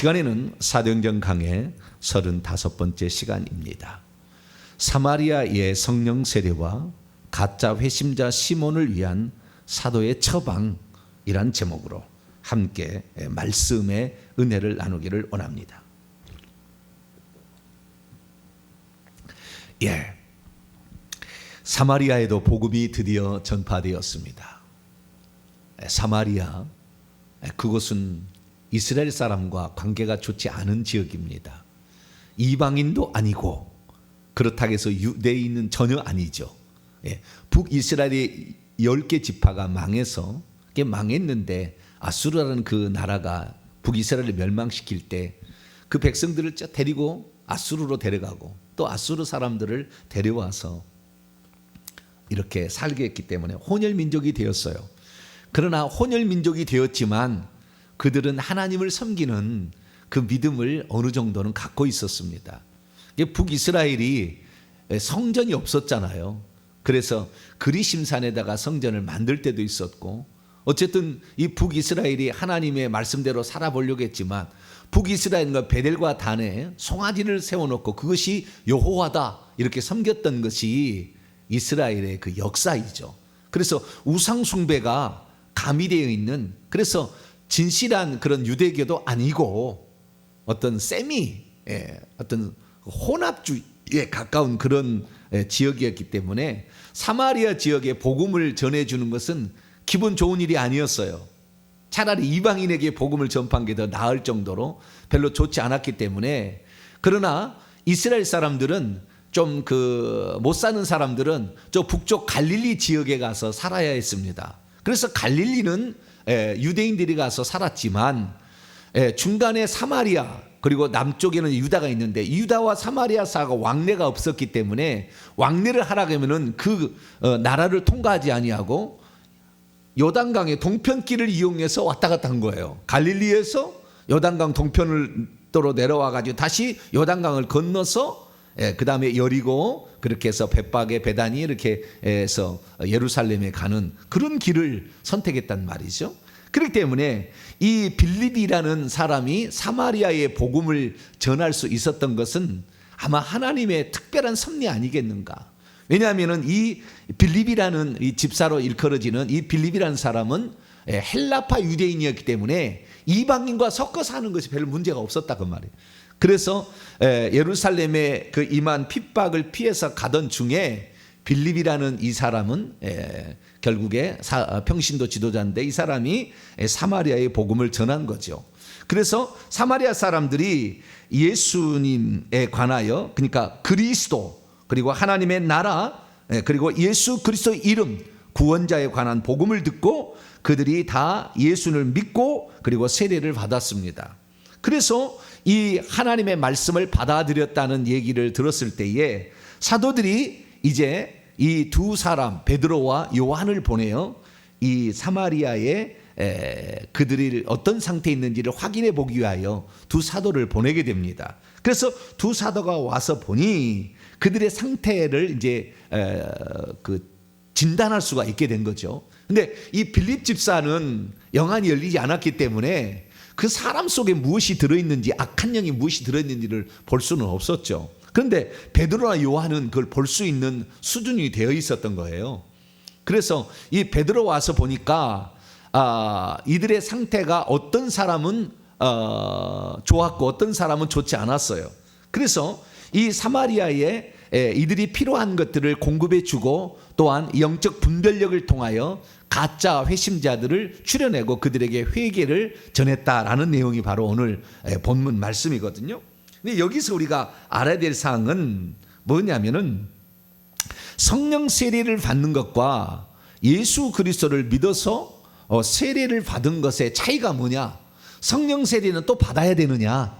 시간에는 사도행전 강의 35번째 시간입니다. 사마리아의 성령 세례와 가짜 회심자 시몬을 위한 사도의 처방이란 제목으로 함께 말씀의 은혜를 나누기를 원합니다. 예. 사마리아에도 복음이 드디어 전파되었습니다. 사마리아 그곳은 이스라엘 사람과 관계가 좋지 않은 지역입니다. 이방인도 아니고 그렇다고 해서 유대인은 전혀 아니죠. 예, 북이스라엘의 10개 지파가 망해서 그게 망했는데 아수르라는 그 나라가 북이스라엘을 멸망시킬 때 그 백성들을 데리고 아수르로 데려가고 또 아수르 사람들을 데려와서 이렇게 살게 했기 때문에 혼혈 민족이 되었어요. 그러나 혼혈 민족이 되었지만 그들은 하나님을 섬기는 그 믿음을 어느 정도는 갖고 있었습니다. 북이스라엘이 성전이 없었잖아요. 그래서 그리심산에다가 성전을 만들 때도 있었고 어쨌든 이 북이스라엘이 하나님의 말씀대로 살아보려고 했지만 북이스라엘과 베델과 단에 송아지를 세워놓고 그것이 여호와다 이렇게 섬겼던 것이 이스라엘의 그 역사이죠. 그래서 우상 숭배가 가미되어 있는 그래서 진실한 그런 유대교도 아니고 어떤 세미 예, 어떤 혼합주의에 가까운 그런 예, 지역이었기 때문에 사마리아 지역에 복음을 전해주는 것은 기분 좋은 일이 아니었어요. 차라리 이방인에게 복음을 전파한 게 더 나을 정도로 별로 좋지 않았기 때문에 그러나 이스라엘 사람들은 좀 그 못 사는 사람들은 저 북쪽 갈릴리 지역에 가서 살아야 했습니다. 그래서 갈릴리는 예, 유대인들이 가서 살았지만 예, 중간에 사마리아 그리고 남쪽에는 유다가 있는데 유다와 사마리아 사가 왕래가 없었기 때문에 왕래를 하라고 하면은 그 어, 나라를 통과하지 아니하고 요단강의 동편길을 이용해서 왔다 갔다 한 거예요. 갈릴리에서 요단강 동편으로 내려와 가지고 다시 요단강을 건너서 예, 그 다음에 여리고 그렇게 해서 벳박에 베다니 이렇게 해서 예루살렘에 가는 그런 길을 선택했단 말이죠. 그렇기 때문에 이 빌립이라는 사람이 사마리아의 복음을 전할 수 있었던 것은 아마 하나님의 특별한 섭리 아니겠는가. 왜냐하면은 이 빌립이라는 이 집사로 일컬어지는 이 빌립이라는 사람은 헬라파 유대인이었기 때문에 이방인과 섞어 사는 것이 별 문제가 없었다 그 말이에요. 그래서 예루살렘에 그 임한 핍박을 피해서 가던 중에 빌립이라는 이 사람은 결국에 평신도 지도자인데 이 사람이 사마리아의 복음을 전한 거죠. 그래서 사마리아 사람들이 예수님에 관하여 그러니까 그리스도 그리고 하나님의 나라 그리고 예수 그리스도 이름 구원자에 관한 복음을 듣고 그들이 다 예수를 믿고 그리고 세례를 받았습니다. 그래서 이 하나님의 말씀을 받아들였다는 얘기를 들었을 때에 사도들이 이제 이 두 사람 베드로와 요한을 보내요. 이 사마리아에 그들이 어떤 상태에 있는지를 확인해 보기 위하여 두 사도를 보내게 됩니다. 그래서 두 사도가 와서 보니 그들의 상태를 이제 그 진단할 수가 있게 된 거죠. 근데 이 빌립 집사는 영안이 열리지 않았기 때문에 그 사람 속에 무엇이 들어있는지 악한 영이 무엇이 들어있는지를 볼 수는 없었죠. 그런데 베드로나 요한은 그걸 볼 수 있는 수준이 되어 있었던 거예요. 그래서 이 베드로 와서 보니까 아, 이들의 상태가 어떤 사람은 어, 좋았고 어떤 사람은 좋지 않았어요. 그래서 이 사마리아 에 이들이 필요한 것들을 공급해 주고 또한 영적 분별력을 통하여 가짜 회심자들을 추려내고 그들에게 회개를 전했다라는 내용이 바로 오늘 본문 말씀이거든요. 근데 여기서 우리가 알아야 될 사항은 뭐냐면은 성령 세례를 받는 것과 예수 그리스도를 믿어서 어, 세례를 받은 것의 차이가 뭐냐? 성령 세례는 또 받아야 되느냐?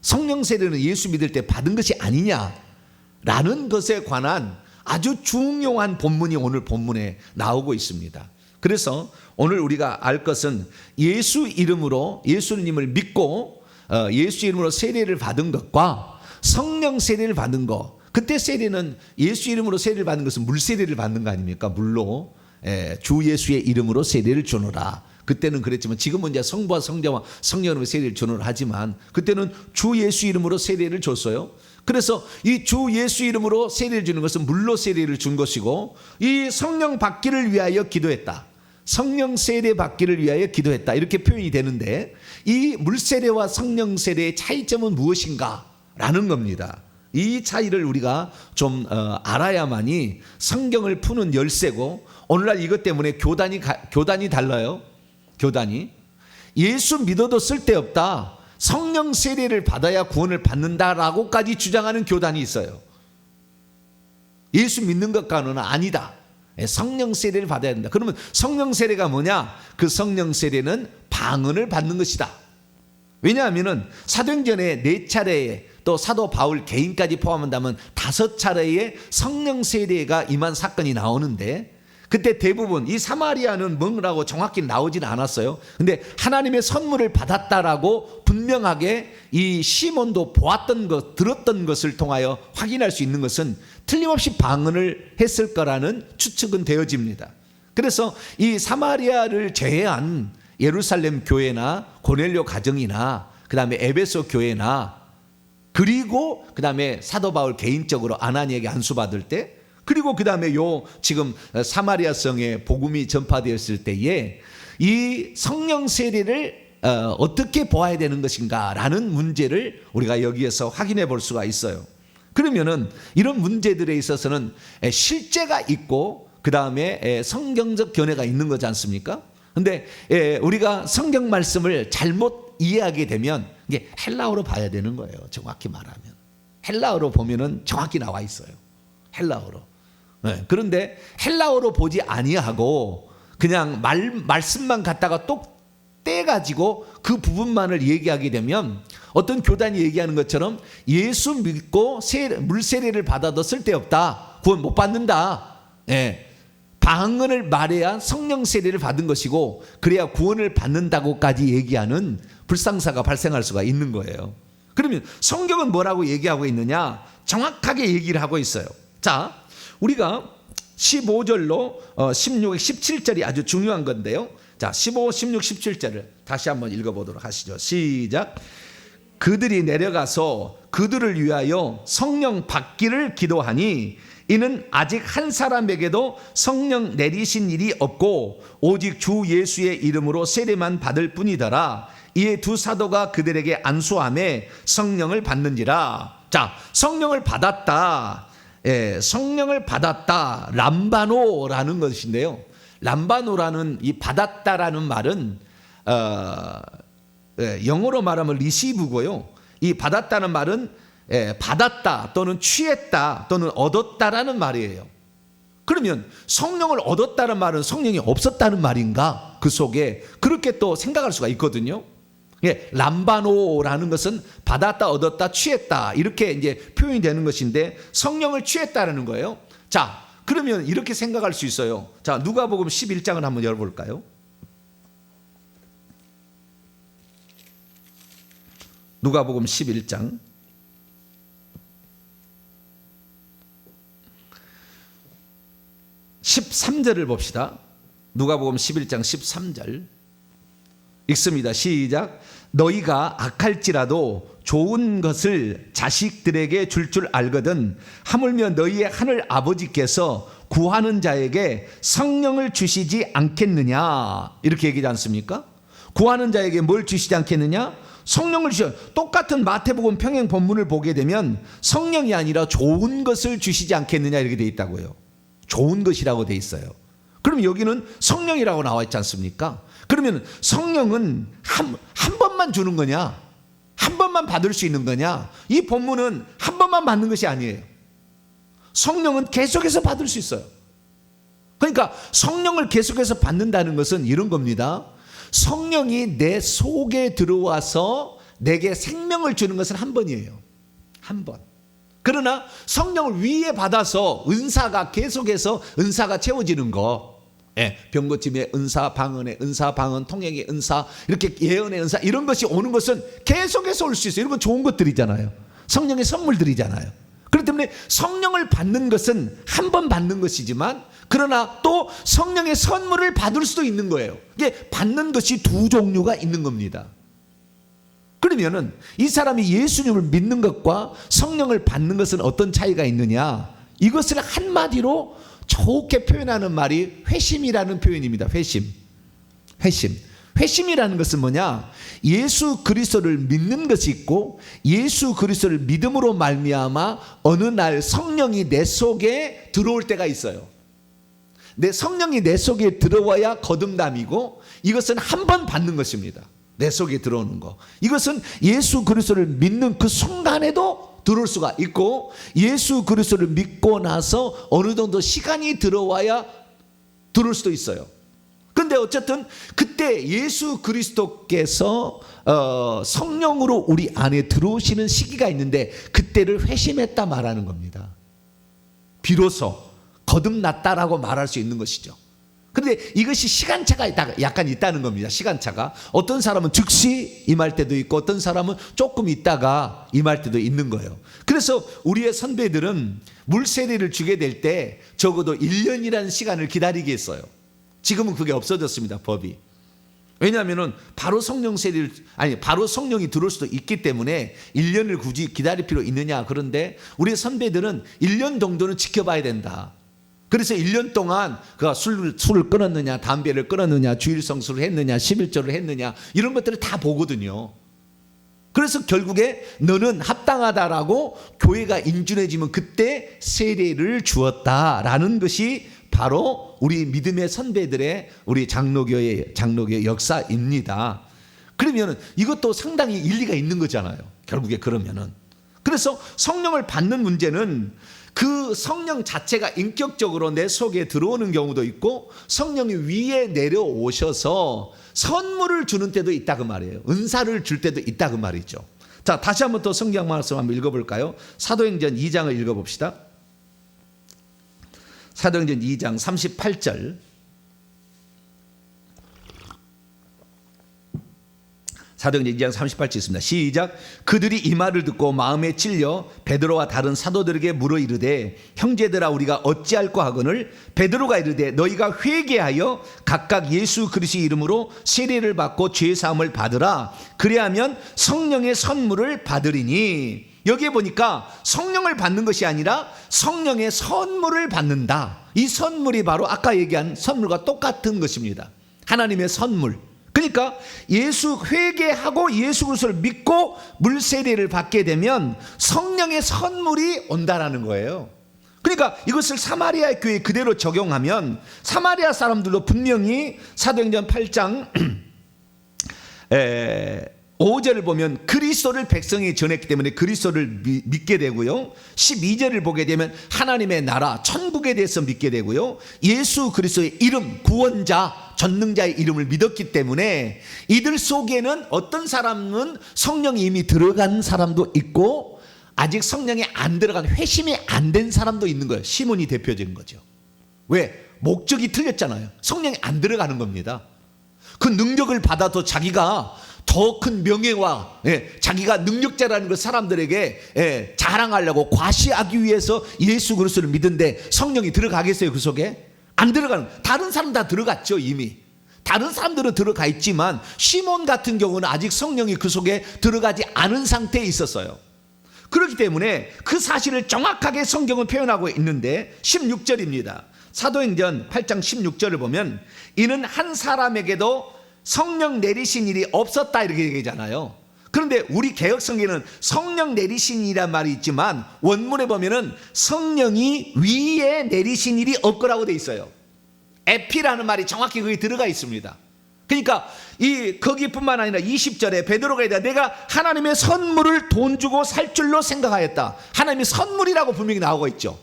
성령 세례는 예수 믿을 때 받은 것이 아니냐? 라는 것에 관한 아주 중요한 본문이 오늘 본문에 나오고 있습니다. 그래서 오늘 우리가 알 것은 예수 이름으로 예수님을 믿고 어, 예수 이름으로 세례를 받은 것과 성령 세례를 받은 것. 그때 세례는 예수 이름으로 세례를 받는 것은 물 세례를 받는 거 아닙니까? 물로 주 예수의 이름으로 세례를 주노라. 그때는 그랬지만 지금은 이제 성부와 성자와 성령으로 세례를 전을 하지만 그때는 주 예수 이름으로 세례를 줬어요. 그래서 이 주 예수 이름으로 세례를 주는 것은 물로 세례를 준 것이고 이 성령 받기를 위하여 기도했다. 성령 세례 받기를 위하여 기도했다. 이렇게 표현이 되는데 이 물세례와 성령 세례의 차이점은 무엇인가? 라는 겁니다. 이 차이를 우리가 좀 어, 알아야만이 성경을 푸는 열쇠고 오늘날 이것 때문에 교단이 가- 교단이 달라요. 교단이 예수 믿어도 쓸데없다. 성령 세례를 받아야 구원을 받는다라고까지 주장하는 교단이 있어요. 예수 믿는 것과는 아니다. 예, 성령 세례를 받아야 된다. 그러면 성령 세례가 뭐냐? 그 성령 세례는 방언을 받는 것이다. 왜냐하면은 사도행전에 네 차례에 또 사도 바울 개인까지 포함한다면 다섯 차례의 성령 세례가 임한 사건이 나오는데 그때 대부분 이 사마리아는 뭐라고 정확히 나오진 않았어요. 근데 하나님의 선물을 받았다라고 분명하게 이 시몬도 보았던 것, 들었던 것을 통하여 확인할 수 있는 것은 틀림없이 방언을 했을 거라는 추측은 되어집니다. 그래서 이 사마리아를 제외한 예루살렘 교회나 고넬료 가정이나 그다음에 에베소 교회나 그리고 그다음에 사도 바울 개인적으로 아나니에게 안수 받을 때 그리고 그 다음에 요 지금 사마리아 성에 복음이 전파되었을 때에 이 성령 세례를 어, 어떻게 보아야 되는 것인가라는 문제를 우리가 여기에서 확인해 볼 수가 있어요. 그러면은 이런 문제들에 있어서는 에, 실제가 있고 그 다음에 성경적 견해가 있는 거지 않습니까? 근데 에, 우리가 성경 말씀을 잘못 이해하게 되면 이게 헬라어로 봐야 되는 거예요. 정확히 말하면 헬라어로 보면은 정확히 나와 있어요. 헬라어로. 네, 그런데 헬라어로 보지 아니하고 그냥 말 말씀만 갖다가 똑 떼가지고 그 부분만을 얘기하게 되면 어떤 교단이 얘기하는 것처럼 예수 믿고 세, 물세례를 받아도 쓸데없다. 구원 못 받는다. 예. 방언을 말해야 성령 세례를 받은 것이고 그래야 구원을 받는다고까지 얘기하는 불상사가 발생할 수가 있는 거예요. 그러면 성경은 뭐라고 얘기하고 있느냐? 정확하게 얘기를 하고 있어요. 자, 우리가 15절로 어, 16, 17절이 아주 중요한 건데요. 자, 15, 16, 17절을 다시 한번 읽어보도록 하시죠. 시작. 그들이 내려가서 그들을 위하여 성령 받기를 기도하니 이는 아직 한 사람에게도 성령 내리신 일이 없고 오직 주 예수의 이름으로 세례만 받을 뿐이더라. 이에 두 사도가 그들에게 안수함에 성령을 받는지라. 자, 성령을 받았다. 예, 성령을 받았다. 람바노라는 것인데요. 람바노라는 이 받았다라는 말은 어, 예, 영어로 말하면 리시브고요. 이 받았다는 말은 예, 받았다 또는 취했다 또는 얻었다라는 말이에요. 그러면 성령을 얻었다는 말은 성령이 없었다는 말인가? 그 속에 그렇게 또 생각할 수가 있거든요. 예, 람바노라는 것은 받았다, 얻었다, 취했다 이렇게 이제 표현이 되는 것인데 성령을 취했다라는 거예요. 자, 그러면 이렇게 생각할 수 있어요. 자, 누가복음 11장을 한번 열어 볼까요? 누가복음 11장 13절을 봅시다. 누가복음 11장 13절 읽습니다. 시작. 너희가 악할지라도 좋은 것을 자식들에게 줄줄 알거든 하물며 너희의 하늘 아버지께서 구하는 자에게 성령을 주시지 않겠느냐 이렇게 얘기하지 않습니까? 구하는 자에게 뭘 주시지 않겠느냐? 성령을 주셔. 똑같은 마태복음 평행 본문을 보게 되면 성령이 아니라 좋은 것을 주시지 않겠느냐 이렇게 돼 있다고요. 좋은 것이라고 돼 있어요. 그럼 여기는 성령이라고 나와 있지 않습니까? 그러면 성령은 한, 한 번만 주는 거냐? 한 번만 받을 수 있는 거냐? 이 본문은 한 번만 받는 것이 아니에요. 성령은 계속해서 받을 수 있어요. 그러니까 성령을 계속해서 받는다는 것은 이런 겁니다. 성령이 내 속에 들어와서 내게 생명을 주는 것은 한 번이에요. 한 번. 그러나 성령을 위에 받아서 은사가 계속해서 은사가 채워지는 거. 예, 병고침의 은사, 방언의 은사, 방언, 통행의 은사, 이렇게 예언의 은사 이런 것이 오는 것은 계속해서 올 수 있어요. 이런 건 좋은 것들이잖아요. 성령의 선물들이잖아요. 그렇기 때문에 성령을 받는 것은 한 번 받는 것이지만 그러나 또 성령의 선물을 받을 수도 있는 거예요. 이게 받는 것이 두 종류가 있는 겁니다. 그러면은 이 사람이 예수님을 믿는 것과 성령을 받는 것은 어떤 차이가 있느냐? 이것을 한마디로 좋게 표현하는 말이 회심이라는 표현입니다. 회심. 회심. 회심이라는 것은 뭐냐? 예수 그리스도를 믿는 것이 있고 예수 그리스도를 믿음으로 말미암아 어느 날 성령이 내 속에 들어올 때가 있어요. 내 성령이 내 속에 들어와야 거듭남이고 이것은 한 번 받는 것입니다. 내 속에 들어오는 거. 이것은 예수 그리스도를 믿는 그 순간에도 들어올 수가 있고 예수 그리스도를 믿고 나서 어느 정도 시간이 들어와야 들어올 수도 있어요. 근데 어쨌든 그때 예수 그리스도께서 어, 성령으로 우리 안에 들어오시는 시기가 있는데 그때를 회심했다 말하는 겁니다. 비로소 거듭났다라고 말할 수 있는 것이죠. 그런데 이것이 시간차가 있다, 약간 있다는 겁니다. 시간차가 어떤 사람은 즉시 임할 때도 있고 어떤 사람은 조금 있다가 임할 때도 있는 거예요. 그래서 우리의 선배들은 물세례를 주게 될 때 적어도 1년이라는 시간을 기다리게 했어요. 지금은 그게 없어졌습니다. 법이. 왜냐하면은 바로 성령 세례를 아니 바로 성령이 들어올 수도 있기 때문에 1년을 굳이 기다릴 필요 있느냐 그런데 우리 선배들은 1년 정도는 지켜봐야 된다. 그래서 1년 동안 그가 술, 술을 끊었느냐, 담배를 끊었느냐, 주일 성수를 했느냐, 11조를 했느냐, 이런 것들을 다 보거든요. 그래서 결국에 너는 합당하다라고 교회가 인준해지면 그때 세례를 주었다라는 것이 바로 우리 믿음의 선배들의 우리 장로교의 장로교의 역사입니다. 그러면은 이것도 상당히 일리가 있는 거잖아요. 결국에 그러면은 그래서 성령을 받는 문제는 그 성령 자체가 인격적으로 내 속에 들어오는 경우도 있고 성령이 위에 내려오셔서 선물을 주는 때도 있다 그 말이에요. 은사를 줄 때도 있다 그 말이죠. 자, 다시 한번 또 성경 말씀 한번 읽어 볼까요? 사도행전 2장을 읽어 봅시다. 사도행전 2장 38절. 사도행전 2장 38절 있습니다. 시작. 그들이 이 말을 듣고 마음에 찔려 베드로와 다른 사도들에게 물어 이르되 형제들아 우리가 어찌할까 하거늘 베드로가 이르되 너희가 회개하여 각각 예수 그리스도의 이름으로 세례를 받고 죄 사함을 받으라. 그리하면 성령의 선물을 받으리니 여기에 보니까 성령을 받는 것이 아니라 성령의 선물을 받는다. 이 선물이 바로 아까 얘기한 선물과 똑같은 것입니다. 하나님의 선물. 그러니까 예수 회개하고 예수 그리스도를 믿고 물 세례를 받게 되면 성령의 선물이 온다라는 거예요. 그러니까 이것을 사마리아 교회 그대로 적용하면 사마리아 사람들도 분명히 사도행전 8장 에, 5절을 보면 그리스도를 백성이 전했기 때문에 그리스도를 미- 믿게 되고요. 12절을 보게 되면 하나님의 나라 천국에 대해서 믿게 되고요. 예수 그리스도의 이름 구원자 전능자의 이름을 믿었기 때문에 이들 속에는 어떤 사람은 성령이 이미 들어간 사람도 있고 아직 성령이 안 들어간 회심이 안 된 사람도 있는 거예요. 시몬이 대표적인 거죠. 왜? 목적이 틀렸잖아요. 성령이 안 들어가는 겁니다. 그 능력을 받아도 자기가 더 큰 명예와 예, 자기가 능력자라는 걸 사람들에게 예, 자랑하려고 과시하기 위해서 예수 그리스도를 믿는데 성령이 들어가겠어요 그 속에? 안 들어가는 다른 사람 다 들어갔죠 이미 다른 사람들은 들어가 있지만 시몬 같은 경우는 아직 성령이 그 속에 들어가지 않은 상태에 있었어요 그렇기 때문에 그 사실을 정확하게 성경은 표현하고 있는데 16절입니다. 사도행전 8장 16절을 보면 이는 한 사람에게도 성령 내리신 일이 없었다 이렇게 얘기하잖아요. 그런데 우리 개혁 성경에는 성령 내리신 일이란 말이 있지만 원문에 보면은 성령이 위에 내리신 일이 없거라고 돼 있어요. 에피라는 말이 정확히 거기 들어가 있습니다. 그러니까 이 거기뿐만 아니라 20절에 베드로가 이다 내가 하나님의 선물을 돈 주고 살 줄로 생각하였다. 하나님의 선물이라고 분명히 나오고 있죠.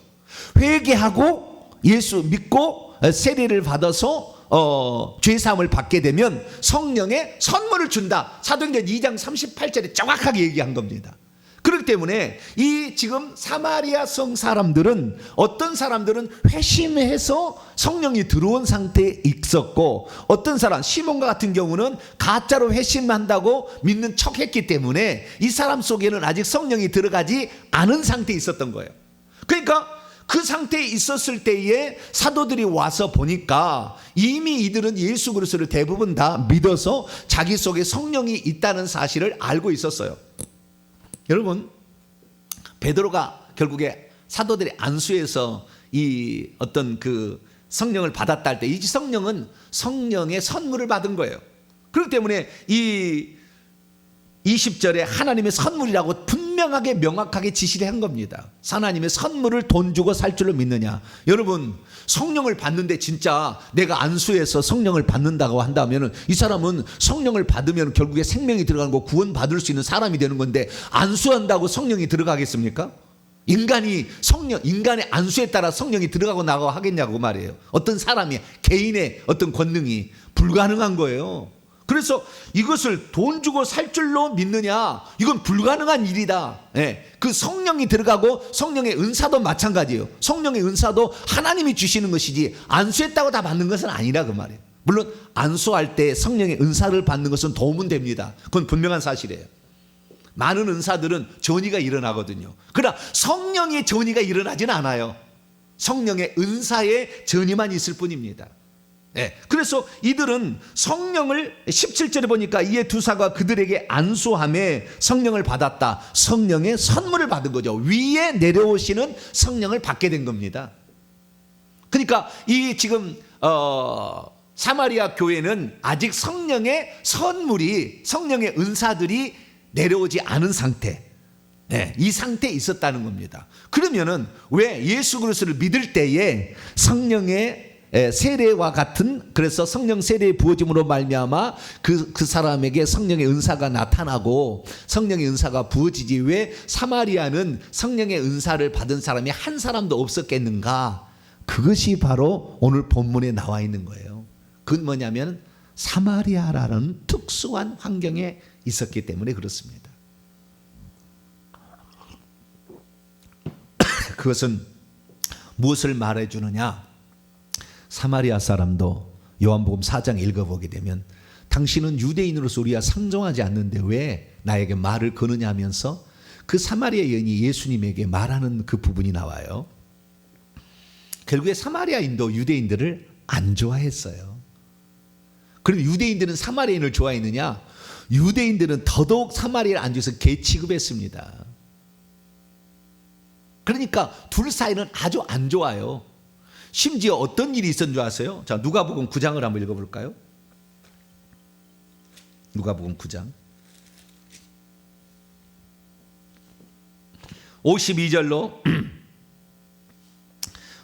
회개하고 예수 믿고 세례를 받아서 어, 죄 사함을 받게 되면 성령의 선물을 준다. 사도행전 2장 38절에 정확하게 얘기한 겁니다. 그렇기 때문에 이 지금 사마리아 성 사람들은 어떤 사람들은 회심해서 성령이 들어온 상태에 있었고 어떤 사람 시몬과 같은 경우는 가짜로 회심한다고 믿는 척했기 때문에 이 사람 속에는 아직 성령이 들어가지 않은 상태에 있었던 거예요. 그러니까 그 상태에 있었을 때에 사도들이 와서 보니까 이미 이들은 예수 그리스도를 대부분 다 믿어서 자기 속에 성령이 있다는 사실을 알고 있었어요. 여러분 베드로가 결국에 사도들이 안수해서 이 어떤 그 성령을 받았다 할 때 이 성령은 성령의 선물을 받은 거예요. 그렇기 때문에 이 20절에 하나님의 선물이라고 분명하게 명확하게 지시를 한 겁니다. 하나님의 선물을 돈 주고 살 줄로 믿느냐? 여러분, 성령을 받는데 진짜 내가 안수해서 성령을 받는다고 한다면 이 사람은 성령을 받으면 결국에 생명이 들어가는 거 구원 받을 수 있는 사람이 되는 건데 안수한다고 성령이 들어가겠습니까? 인간이 성령, 인간의 안수에 따라 성령이 들어가고 나가고 하겠냐고 말이에요. 어떤 사람이 개인의 어떤 권능이 불가능한 거예요. 그래서 이것을 돈 주고 살 줄로 믿느냐? 이건 불가능한 일이다. 예. 그 성령이 들어가고 성령의 은사도 마찬가지예요. 성령의 은사도 하나님이 주시는 것이지 안수했다고 다 받는 것은 아니라 그 말이에요. 물론 안수할 때 성령의 은사를 받는 것은 도움은 됩니다. 그건 분명한 사실이에요. 많은 은사들은 전이가 일어나거든요. 그러나 성령의 전이가 일어나지는 않아요. 성령의 은사의 전이만 있을 뿐입니다. 네. 그래서 이들은 성령을 17절에 보니까 이에 두사가 그들에게 안수함에 성령을 받았다. 성령의 선물을 받은 거죠. 위에 내려오시는 성령을 받게 된 겁니다. 그러니까 이 지금 어 사마리아 교회는 아직 성령의 선물이 성령의 은사들이 내려오지 않은 상태. 네, 이 상태에 있었다는 겁니다. 그러면은 왜 예수 그리스도를 믿을 때에 성령의 세례와 같은 그래서 성령 세례의 부어짐으로 말미암아 그, 그 사람에게 성령의 은사가 나타나고 성령의 은사가 부어지지 왜 사마리아는 성령의 은사를 받은 사람이 한 사람도 없었겠는가? 그것이 바로 오늘 본문에 나와 있는 거예요. 그건 뭐냐면 사마리아라는 특수한 환경에 있었기 때문에 그렇습니다. 그것은 무엇을 말해 주느냐? 사마리아 사람도 요한복음 4장 읽어보게 되면 당신은 유대인으로서 우리와 상종하지 않는데 왜 나에게 말을 거느냐 하면서 그 사마리아 여인이 예수님에게 말하는 그 부분이 나와요. 결국에 사마리아인도 유대인들을 안 좋아했어요. 그럼 유대인들은 사마리아인을 좋아했느냐? 유대인들은 더더욱 사마리아를 안 좋아해서 개 취급했습니다. 그러니까 둘 사이는 아주 안 좋아요. 심지어 어떤 일이 있었는 줄 아세요? 자, 누가복음 9장을 한번 읽어 볼까요? 누가복음 9장. 52절로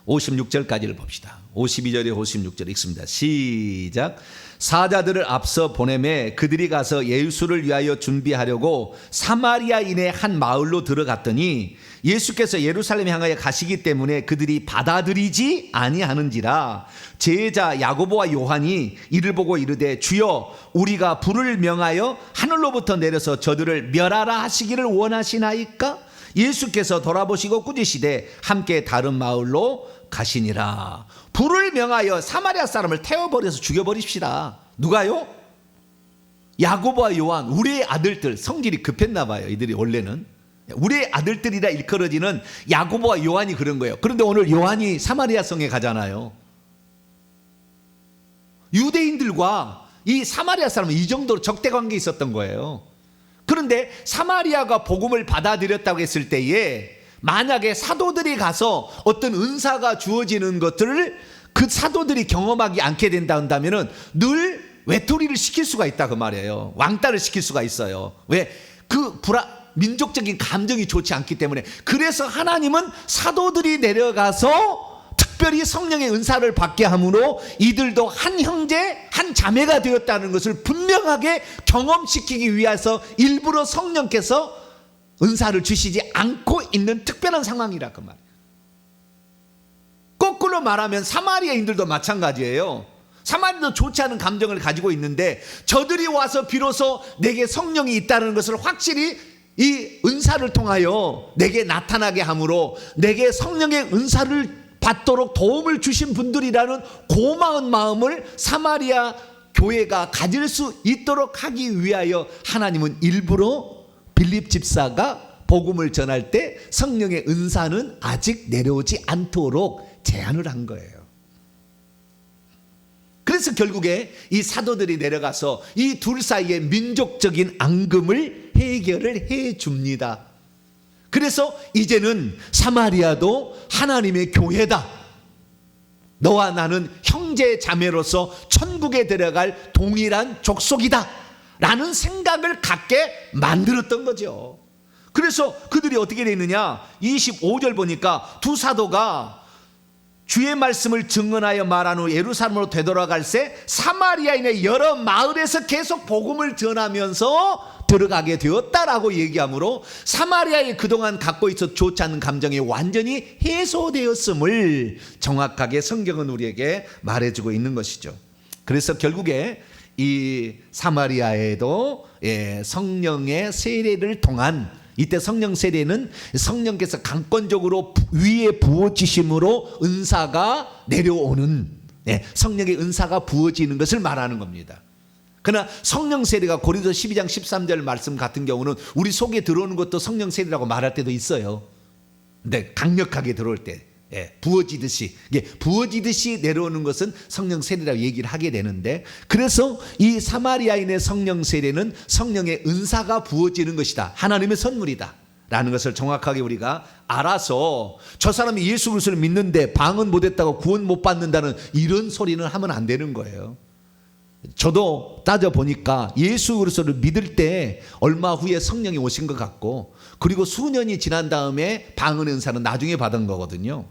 56절까지를 봅시다. 52절에 56절 읽습니다. 시작. 사자들을 앞서 보내매 그들이 가서 예수를 위하여 준비하려고 사마리아인의 한 마을로 들어갔더니 예수께서 예루살렘 향하여 가시기 때문에 그들이 받아들이지 아니하는지라 제자 야고보와 요한이 이를 보고 이르되 주여 우리가 불을 명하여 하늘로부터 내려서 저들을 멸하라 하시기를 원하시나이까? 예수께서 돌아보시고 꾸짖으시되 함께 다른 마을로 가시니라 불을 명하여 사마리아 사람을 태워버려서 죽여버립시다. 누가요? 야고보와 요한 우리의 아들들. 성질이 급했나 봐요 이들이 원래는. 우리의 아들들이라 일컬어지는 야고보와 요한이 그런 거예요. 그런데 오늘 요한이 사마리아 성에 가잖아요. 유대인들과 이 사마리아 사람은 이 정도로 적대 관계에 있었던 거예요. 그런데 사마리아가 복음을 받아들였다고 했을 때에 만약에 사도들이 가서 어떤 은사가 주어지는 것들을 그 사도들이 경험하지 않게 된다 한다면은 늘 외톨이를 시킬 수가 있다 그 말이에요. 왕따를 시킬 수가 있어요. 왜? 그 불안 민족적인 감정이 좋지 않기 때문에 그래서 하나님은 사도들이 내려가서 특별히 성령의 은사를 받게 함으로 이들도 한 형제, 한 자매가 되었다는 것을 분명하게 경험시키기 위해서 일부러 성령께서 은사를 주시지 않고 있는 특별한 상황이라 그 말이에요. 거꾸로 말하면 사마리아인들도 마찬가지예요. 사마리아도 좋지 않은 감정을 가지고 있는데 저들이 와서 비로소 내게 성령이 있다는 것을 확실히 이 은사를 통하여 내게 나타나게 함으로 내게 성령의 은사를 받도록 도움을 주신 분들이라는 고마운 마음을 사마리아 교회가 가질 수 있도록 하기 위하여 하나님은 일부러 빌립 집사가 복음을 전할 때 성령의 은사는 아직 내려오지 않도록 제한을 한 거예요. 그래서 결국에 이 사도들이 내려가서 이 둘 사이의 민족적인 앙금을 해결을 해 줍니다. 그래서 이제는 사마리아도 하나님의 교회다. 너와 나는 형제 자매로서 천국에 들어갈 동일한 족속이다. 라는 생각을 갖게 만들었던 거죠. 그래서 그들이 어떻게 되느냐? 25절 보니까 두 사도가 주의 말씀을 증언하여 말한 후 예루살렘으로 되돌아갈 새 사마리아인의 여러 마을에서 계속 복음을 전하면서 들어가게 되었다라고 얘기하므로 사마리아에 그동안 갖고 있어 좋지 않은 감정이 완전히 해소되었음을 정확하게 성경은 우리에게 말해주고 있는 것이죠. 그래서 결국에 이 사마리아에도 예, 성령의 세례를 통한 이때 성령 세례는 성령께서 강권적으로 위에 부어지심으로 은사가 내려오는 예, 성령의 은사가 부어지는 것을 말하는 겁니다. 그러나 성령 세례가 고린도 12장 13절 말씀 같은 경우는 우리 속에 들어오는 것도 성령 세례라고 말할 때도 있어요. 근데 강력하게 들어올 때 예, 부어지듯이 이게 부어지듯이 내려오는 것은 성령 세례라고 얘기를 하게 되는데 그래서 이 사마리아인의 성령 세례는 성령의 은사가 부어지는 것이다. 하나님의 선물이다. 라는 것을 정확하게 우리가 알아서 저 사람이 예수 그리스도를 믿는데 방은 못했다고 구원 못 받는다는 이런 소리는 하면 안 되는 거예요. 저도 따져 보니까 예수 그리스도를 믿을 때 얼마 후에 성령이 오신 것 같고 그리고 수년이 지난 다음에 방언 은사는 나중에 받은 거거든요.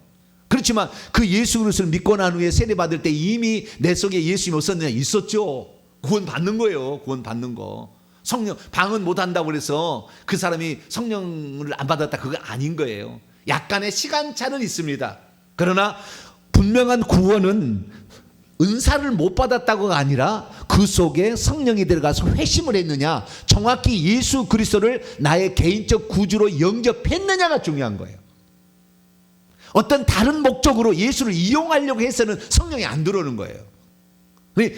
그렇지만 그 예수 그리스도를 믿고 난 후에 세례 받을 때 이미 내 속에 예수님이 없었느냐 있었죠. 구원 받는 거예요. 구원 받는 거. 성령 방언 못 한다고 그래서 그 사람이 성령을 안 받았다 그거 아닌 거예요. 약간의 시간차는 있습니다. 그러나 분명한 구원은 은사를 못 받았다고가 아니라 그 속에 성령이 들어가서 회심을 했느냐, 정확히 예수 그리스도를 나의 개인적 구주로 영접했느냐가 중요한 거예요. 어떤 다른 목적으로 예수를 이용하려고 해서는 성령이 안 들어오는 거예요.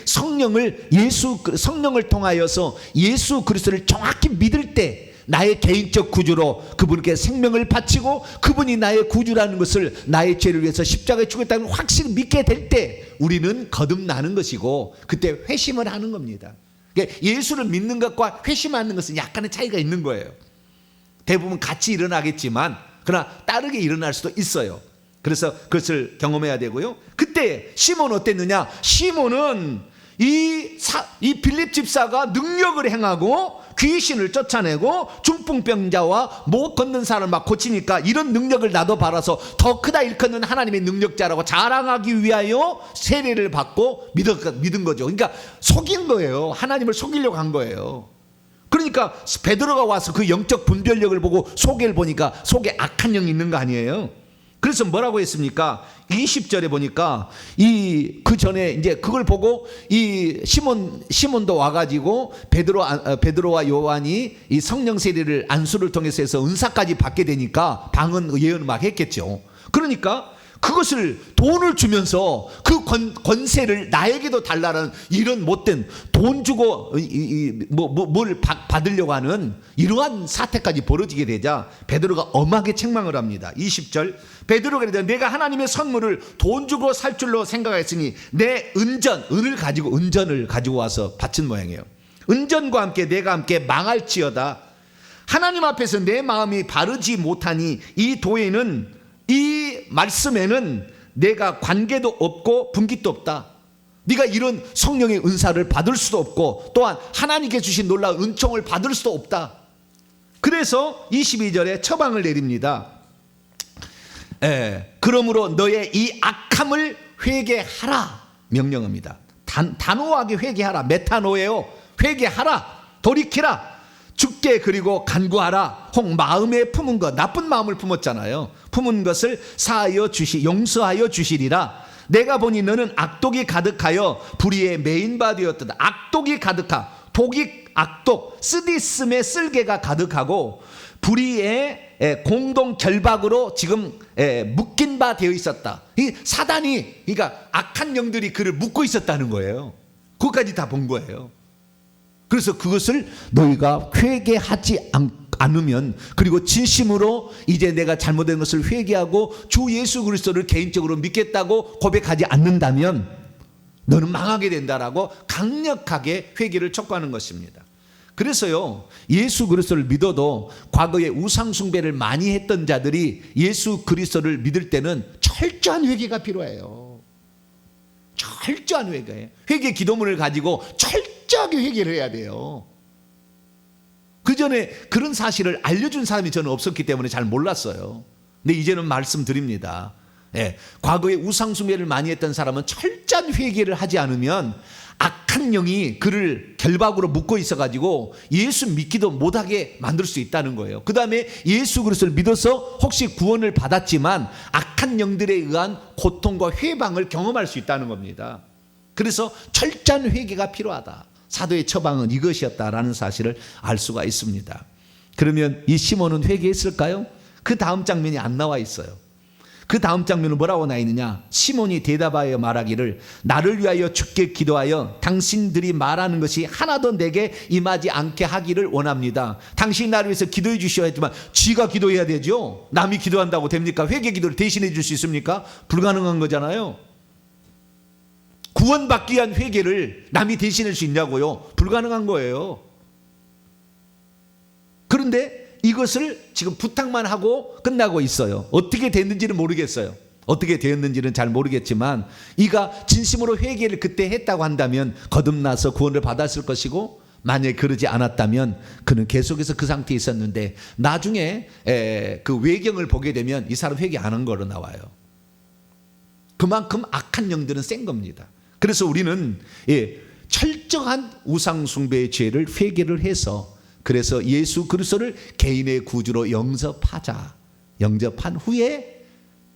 성령을 예수 성령을 통하여서 예수 그리스도를 정확히 믿을 때 나의 개인적 구주로 그분께 생명을 바치고 그분이 나의 구주라는 것을 나의 죄를 위해서 십자가에 죽었다는 확실히 믿게 될 때 우리는 거듭나는 것이고 그때 회심을 하는 겁니다. 그러니까 예수를 믿는 것과 회심하는 것은 약간의 차이가 있는 거예요. 대부분 같이 일어나겠지만 그러나 다르게 일어날 수도 있어요. 그래서 그것을 경험해야 되고요. 그때 시몬 어땠느냐? 시몬은 이, 사, 이 빌립 집사가 능력을 행하고 귀신을 쫓아내고 중풍병자와 못 걷는 사람을 막 고치니까 이런 능력을 나도 받아서 더 크다 일컫는 하나님의 능력자라고 자랑하기 위하여 세례를 받고 믿었, 믿은 거죠. 그러니까 속인 거예요. 하나님을 속이려고 한 거예요. 그러니까 베드로가 와서 그 영적 분별력을 보고 속을 보니까 속에 악한 영이 있는 거 아니에요. 그래서 뭐라고 했습니까? 20절에 보니까 이 그 전에 이제 그걸 보고 이 시몬 시몬도 와 가지고 베드로 어, 베드로와 요한이 이 성령 세례를 안수를 통해서 해서 은사까지 받게 되니까 방언 예언 막 했겠죠. 그러니까 그것을 돈을 주면서 그 권, 권세를 나에게도 달라는 이런 못된 돈 주고 뭐, 뭐, 뭘 받으려고 하는 이러한 사태까지 벌어지게 되자 베드로가 엄하게 책망을 합니다. 20절 베드로가 이르되 내가 하나님의 선물을 돈 주고 살 줄로 생각했으니 내 은전 은을 가지고 은전을 가지고 와서 바친 모양이에요. 은전과 함께 내가 함께 망할지어다. 하나님 앞에서 내 마음이 바르지 못하니 이 도에는 이 말씀에는 내가 관계도 없고 분깃도 없다. 네가 이런 성령의 은사를 받을 수도 없고 또한 하나님께 주신 놀라운 은총을 받을 수도 없다. 그래서 22절에 처방을 내립니다. 예, 그러므로 너의 이 악함을 회개하라 명령합니다. 단, 단호하게 회개하라. 메타노예요. 회개하라. 돌이키라. 죽게 그리고 간구하라. 혹 마음에 품은 것 나쁜 마음을 품었잖아요. 품은 것을 사하여 주시 용서하여 주시리라. 내가 보니 너는 악독이 가득하여 불의의 메인바 되었다. 악독이 가득하. 독이 악독 쓰디씀의 쓸개가 가득하고 불의의 에, 공동 결박으로 지금 에, 묶인 바 되어 있었다. 이 사단이 그러니까 악한 영들이 그를 묶고 있었다는 거예요. 그것까지 다 본 거예요. 그래서 그것을 너희가 회개하지 않, 않으면 그리고 진심으로 이제 내가 잘못된 것을 회개하고 주 예수 그리스도를 개인적으로 믿겠다고 고백하지 않는다면 너는 망하게 된다라고 강력하게 회개를 촉구하는 것입니다. 그래서요 예수 그리스도를 믿어도 과거에 우상 숭배를 많이 했던 자들이 예수 그리스도를 믿을 때는 철저한 회개가 필요해요. 철저한 회개예요. 회개 기도문을 가지고 철 저하게 회개를 해야 돼요. 그 전에 그런 사실을 알려준 사람이 저는 없었기 때문에 잘 몰랐어요. 근데 이제는 말씀드립니다. 예, 과거에 우상숭배를 많이 했던 사람은 철저한 회개를 하지 않으면 악한 영이 그를 결박으로 묶고 있어가지고 예수 믿기도 못하게 만들 수 있다는 거예요. 그 다음에 예수 그리스도를 믿어서 혹시 구원을 받았지만 악한 영들에 의한 고통과 회방을 경험할 수 있다는 겁니다. 그래서 철저한 회개가 필요하다. 사도의 처방은 이것이었다라는 사실을 알 수가 있습니다. 그러면 이 시몬은 회개했을까요? 그 다음 장면이 안 나와 있어요. 그 다음 장면은 뭐라고 나 있느냐? 시몬이 대답하여 말하기를 나를 위하여 죽게 기도하여 당신들이 말하는 것이 하나도 내게 임하지 않게 하기를 원합니다. 당신이 나를 위해서 기도해 주셔야 했지만 쥐가 기도해야 되죠. 남이 기도한다고 됩니까? 회개 기도를 대신해 줄 수 있습니까? 불가능한 거잖아요. 구원받기 위한 회개를 남이 대신할 수 있냐고요? 불가능한 거예요. 그런데 이것을 지금 부탁만 하고 끝나고 있어요. 어떻게 됐는지는 모르겠어요. 어떻게 되었는지는 잘 모르겠지만 이가 진심으로 회개를 그때 했다고 한다면 거듭나서 구원을 받았을 것이고 만약에 그러지 않았다면 그는 계속해서 그 상태에 있었는데 나중에 에, 그 외경을 보게 되면 이 사람 회개 안 한 거로 나와요. 그만큼 악한 영들은 센 겁니다. 그래서 우리는 예, 철저한 우상 숭배의 죄를 회개를 해서 그래서 예수 그리스도를 개인의 구주로 영접하자. 영접한 후에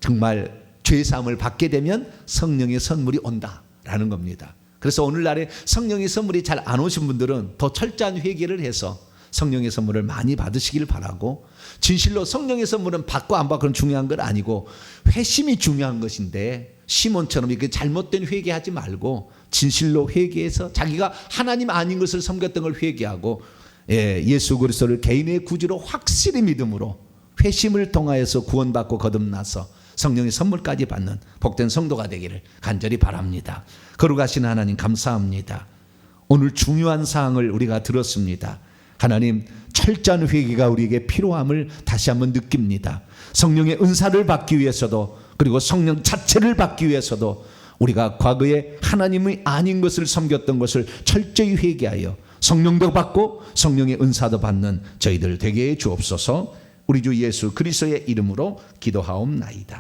정말 죄 사함을 받게 되면 성령의 선물이 온다라는 겁니다. 그래서 오늘날에 성령의 선물이 잘 안 오신 분들은 더 철저한 회개를 해서 성령의 선물을 많이 받으시길 바라고 진실로 성령의 선물은 받고 안 받고는 중요한 건 아니고 회심이 중요한 것인데 시몬처럼 이렇게 잘못된 회개하지 말고 진실로 회개해서 자기가 하나님 아닌 것을 섬겼던 걸 회개하고 예, 예수 그리스도를 개인의 구주로 확실히 믿음으로 회심을 통하여서 구원받고 거듭나서 성령의 선물까지 받는 복된 성도가 되기를 간절히 바랍니다. 거룩하신 하나님 감사합니다. 오늘 중요한 사항을 우리가 들었습니다. 하나님 철저한 회개가 우리에게 필요함을 다시 한번 느낍니다. 성령의 은사를 받기 위해서도 그리고 성령 자체를 받기 위해서도 우리가 과거에 하나님의 아닌 것을 섬겼던 것을 철저히 회개하여 성령도 받고 성령의 은사도 받는 저희들 되게 해 주옵소서. 우리 주 예수 그리스도의 이름으로 기도하옵나이다.